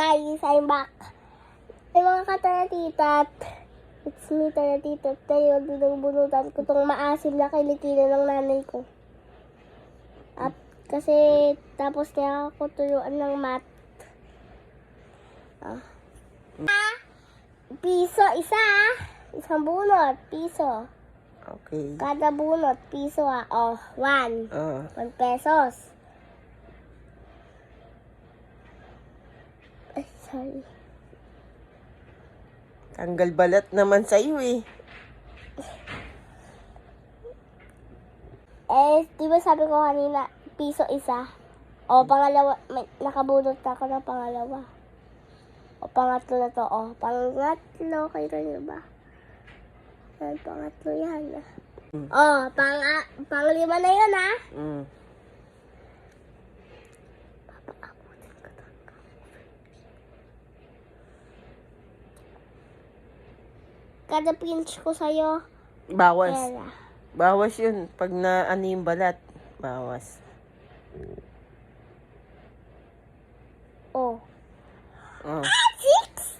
guys, I'm back. Ay mga kataratitat. It's me, taratitat. Tayo, binubunutan ko tong maasim na kilikili ng nanay ko. At kasi tapos niya ako turuan ng math. Ah. Piso, isa. Isang bunot, piso. Okay. Kada bunot, piso ah. Oh, one. Ah, One pesos. Ay, sorry. tanggal balat naman sa'yo eh. Eh, di ba sabi ko kanina, piso isa? O, pangalawa, may, nakabunot na ako ng pangalawa. O, pangatlo na to. O, pangatlo, kayo niyo ba? Yan, pangatlo yan. Hmm. O, pang, panglima na yun, ah. Mm. Kada pinch ko sa'yo, Bawas. pera. Bawas yun. Pag na ano yung balat. Bawas. O. Oh. Six?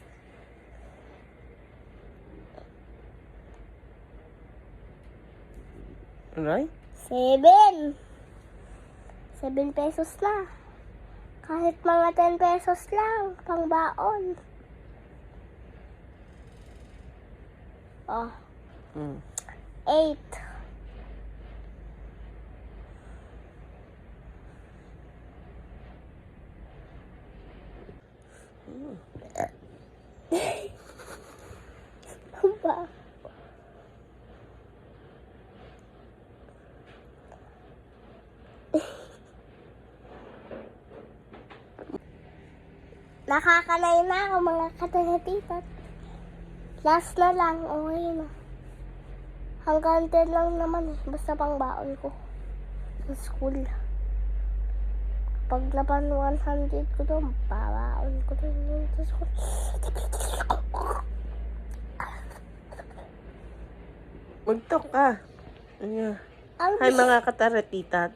Alright? Seven. Seven pesos na. Kahit mga ten pesos lang, pang baon. Oh, Mm. eight. Ano ba? Nakakanay na ako mga katanatitat. Last na lang, okay na. Hanggang 10 lang naman eh, basta pang baon ko. Sa school. Pag laban 100 ko doon, babaon ko doon yun sa school. Magtok ka. Ano? Hi mga kataratitat.